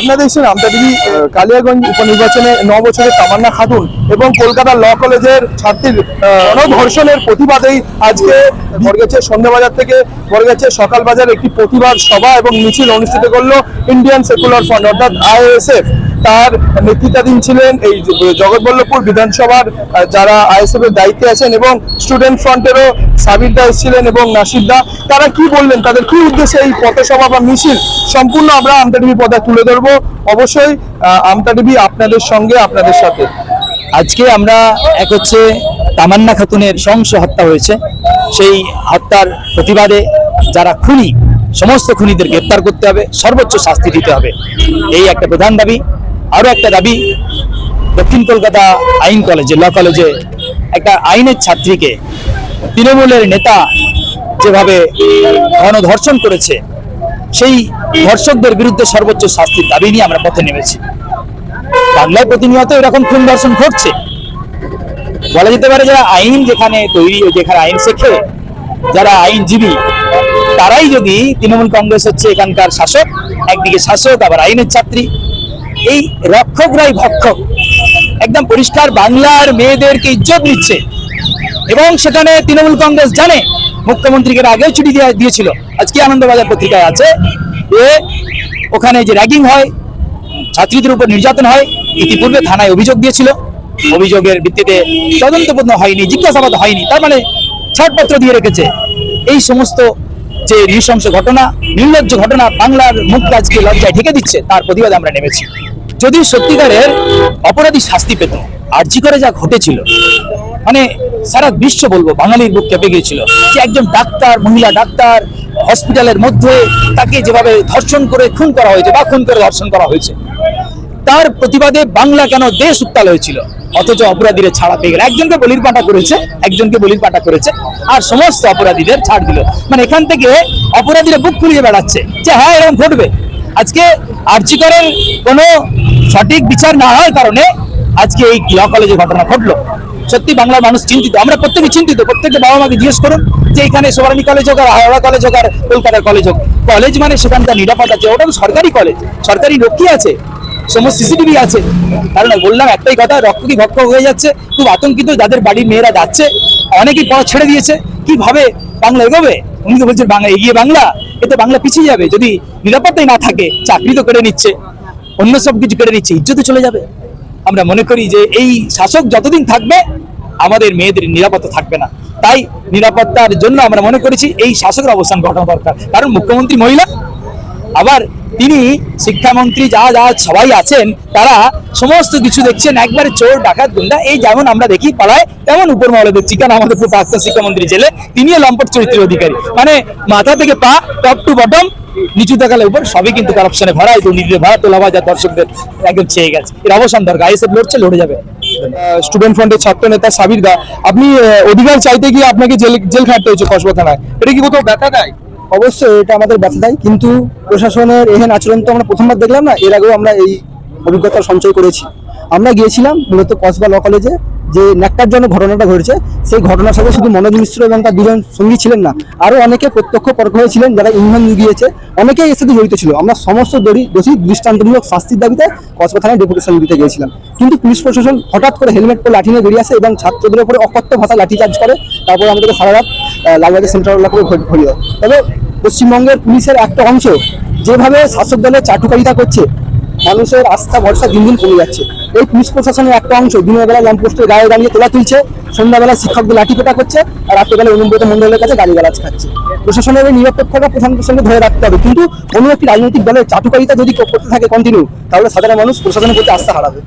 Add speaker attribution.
Speaker 1: আপনারা দেখছেন আমদাদিবি কালিয়াগঞ্জ উপনির্বাচনে ন বছরের তামান্না খাতুন এবং কলকাতা ল কলেজের ছাত্রীর ধর্ষণের প্রতিবাদেই আজকে বরগেছে সন্ধ্যাবাজার থেকে বরগেছে সকালবাজার একটি প্রতিবাদ সভা এবং মিছিল অনুষ্ঠিত করল ইন্ডিয়ান সেকুলার ফ্রন্ট অর্থাৎ আইএসএফ তার নেতৃত্বাধীন ছিলেন এই জগৎবল্লভপুর বিধানসভার যারা আইএসএফ এর দায়িত্বে আছেন এবং স্টুডেন্ট ফ্রন্টেরও সাবির দাস ছিলেন এবং নাসির দা, তারা কি বললেন? তাদের কি উদ্দেশ্যে এই পথসভা বা মিছিল? সম্পূর্ণ আমরা আমতা টিভি পর্দায় তুলে ধরবো। অবশ্যই আমতা টিভি আপনাদের সঙ্গে, আপনাদের সাথে।
Speaker 2: আজকে আমরা এক হচ্ছে তামান্না খাতুনের সহিংস হত্যা হয়েছে। সেই হত্যার প্রতিবাদে যারা খুনি, সমস্ত খুনিদের গ্রেপ্তার করতে হবে, সর্বোচ্চ শাস্তি দিতে হবে। এই একটা প্রধান দাবি। আরও একটা দাবি, দক্ষিণ কলকাতা আইন কলেজে, ল কলেজে একটা আইনের ছাত্রীকে তৃণমূলের নেতা যেভাবে গণধর্ষণ করেছে, সেই ধর্ষকদের বিরুদ্ধে সর্বোচ্চ শাস্তির দাবি নিয়ে আমরা পথে নেমেছি। বাংলায় প্রতিনিয়ত এরকম খুন ধর্ষণ ঘটছে। বলা যেতে পারে যারা আইন যেখানে তৈরি যেখানে আইন শেখে, যারা আইনজীবী, তারাই যদি তৃণমূল কংগ্রেস হচ্ছে এখানকার শাসক, একদিকে শাসক, আবার আইনের ছাত্রী, এই রক্ষকরাই ভক্ষক। একদম পরিষ্কার বাংলার মেয়েদেরকে ইজ্জত নিচ্ছে এবং সেখানে তৃণমূল কংগ্রেস জানে মুখ্যমন্ত্রীকে আগেও ছুটি দেয়া- দিয়েছিল। আজকে আনন্দবাজার পত্রিকায় আছে যে ওখানে যে র্যাগিং হয়, ছাত্রীদের উপর নির্যাতন হয়, ইতিপূর্বে থানায় অভিযোগ দিয়েছিল। অভিযোগের ভিত্তিতে তদন্তপূর্ণ হয়নি, জিজ্ঞাসাবাদ হয়নি, তার মানে ছাড়পত্র দিয়ে রেখেছে। এই সমস্ত যে নৃশংস ঘটনা, নির্লজ্জ ঘটনা বাংলার মুখ আজকে লজ্জায় ঢেকে দিচ্ছে, তার প্রতিবাদে আমরা নেমেছি। যদি সত্যিকারের অপরাধী শাস্তি পেত আর্জি করে যা ঘটেছিল মানে সারা বিশ্ব বলব, বাঙালির বুক কেঁপে গিয়েছিল। যে একজন ডাক্তার, মহিলা ডাক্তার হসপিটালের মধ্যে তাকে যেভাবে ধর্ষণ করে খুন করা হয়েছে বা খুন করে ধর্ষণ করা হয়েছে, তার প্রতিবাদে বাংলা কেন দেশ উত্তাল হয়েছিল? অথচ অপরাধীরা ছাড়া পেয়ে গেল। একজনকে বলির পাটা করেছে, একজনকে বলির পাটা করেছে, আর সমস্ত অপরাধীদের ছাড় দিল। মানে এখান থেকে অপরাধীরা বুক ফুলিয়ে বেড়াচ্ছে যে হ্যাঁ এরকম ঘটবে। আজকে আর্জিকরের কোনো সঠিক বিচার না হওয়ার কারণে আজকে এই ল কলেজে ঘটনা ঘটলো। সত্যি বাংলার মানুষ চিন্তিত। আমরা প্রত্যেকে চিন্তিত প্রত্যেকটা বাবা মাকে জিজ্ঞেস করুন যে এখানে সোবারানি কলেজ হোক আর হাওড়া কলেজ হোক আর কলকাতার কলেজ হোক কলেজ মানে সেখানকার নিরাপদ আছে। ওটা তো সরকারি কলেজ সরকারি লক্ষ্মী আছে? সমস্ত সিসিটিভি আছে। কারণ বললাম একটাই কথা, রক্ত কি ভক্ত হয়ে যাচ্ছে? খুব আতঙ্কিত যাদের বাড়ির মেয়েরা যাচ্ছে, অনেকেই পড়া ছেড়ে দিয়েছে। কীভাবে বাংলা এগোবে? উনি তো বলছেন, বাংলা এগিয়ে বাংলা এতে বাংলা পিছিয়ে যাবে। যদি নিরাপত্তাই না থাকে, চাকরি তো কেড়ে নিচ্ছে, অন্য সব কিছু কেড়ে নিচ্ছে ইজ্জতে চলে যাবে। আমরা মনে করি যে এই শাসক যতদিন থাকবে, আমাদের মেয়েদের নিরাপত্তা থাকবে না। তাই নিরাপত্তার জন্য আমরা মনে করেছি এই শাসকের অবস্থান ঘটানো দরকার। কারণ মুখ্যমন্ত্রী মহিলা, আবার তিনি শিক্ষামন্ত্রী যা যা সবাই আছেন, তারা সমস্ত কিছু দেখছেন। একবারে চোর, ডাকাত, গুন্ডা, এই যেমন আমরা দেখি পাড়ায়, তেমন উপর মহলে দেখছি। কেন আমাদের পুরো প্রাক্তন শিক্ষামন্ত্রী জেলে? তিনিও লম্পট চরিত্রের অধিকারী। মানে মাথা থেকে পা, টপ টু বটম, নিচু দেখালে উপর সবই কিন্তু কারাপশনে ভরা এই দুর্নীতিতে ভরা তোলা বাজার দর্শকদের একদম ছেয়ে গেছে। এর অবসান দরকার, আইএসএফ লড়ছে, লড়ে যাবে।
Speaker 1: স্টুডেন্ট ফ্রন্টের ছাত্র নেতা সাবির দা আপনি অধিকার চাইতে গিয়ে আপনাকে জেল জেল খাটতে হয়েছে কসবা থানায়। এটা কি কোথাও ব্যথা দেয়
Speaker 3: অবশ্যই এটা আমাদের ব্যথা দেয়, কিন্তু প্রশাসনের এহেন আচরণ তো আমরা প্রথমবার দেখলাম না, এর আগেও আমরা এই অভিজ্ঞতা সঞ্চয় করেছি। আমরা গিয়েছিলাম মূলত কসবা ল কলেজে, যে ন্যাক্কার জন্য ঘটনাটা ঘটেছে, সেই ঘটনার সাথে শুধু মনোজ মিশ্র এবং তার দুজন সঙ্গী ছিলেন না, আরও অনেকে প্রত্যক্ষ পরোক্ষ হয়েছিলেন যারা ইন্ধন গিয়েছে অনেকেই এর সাথে জড়িত ছিল। আমরা সমস্ত দড়ি, দোষী দৃষ্টান্তমূলক শাস্তির দাবিতে কসবা থানায় ডেপুটেশন দিতে গিয়েছিলাম। কিন্তু পুলিশ প্রশাসন হঠাৎ করে হেলমেট পরে লাঠি নিয়ে বেরিয়ে আসে এবং ছাত্রদের উপরে অকথ্য ভাষা লাঠিচার্জ করে, তারপর আমাদেরকে সারা রাত আহ, লালবাগের সেন্ট্রাল এলাকা করে হয় তবে পশ্চিমবঙ্গের পুলিশের একটা অংশ যেভাবে শাসক দলের চাটুকারিতা করছে মানুষের আস্থা ভরসা দিন দিন কমে যাচ্ছে। এই পুলিশ প্রশাসনের একটা অংশ দিনের বেলা ল্যাম্পপোস্টের গায়ে দাঁড়িয়ে তোলা তুলছে সন্ধ্যাবেলা শিক্ষকদের লাঠি পেটা করছে আর রাত্রেবেলা অনুব্রত মন্ডলের কাছে গালি গালাজ খাচ্ছে। প্রশাসনের এই নিরপেক্ষতা প্রশাসনের সঙ্গে ধরে রাখতে হবে। কিন্তু কোনো একটি রাজনৈতিক দলের চাটুকারিতা যদি করতে থাকে কন্টিনিউ তাহলে সাধারণ মানুষ প্রশাসনের প্রতি আস্থা হারাবে।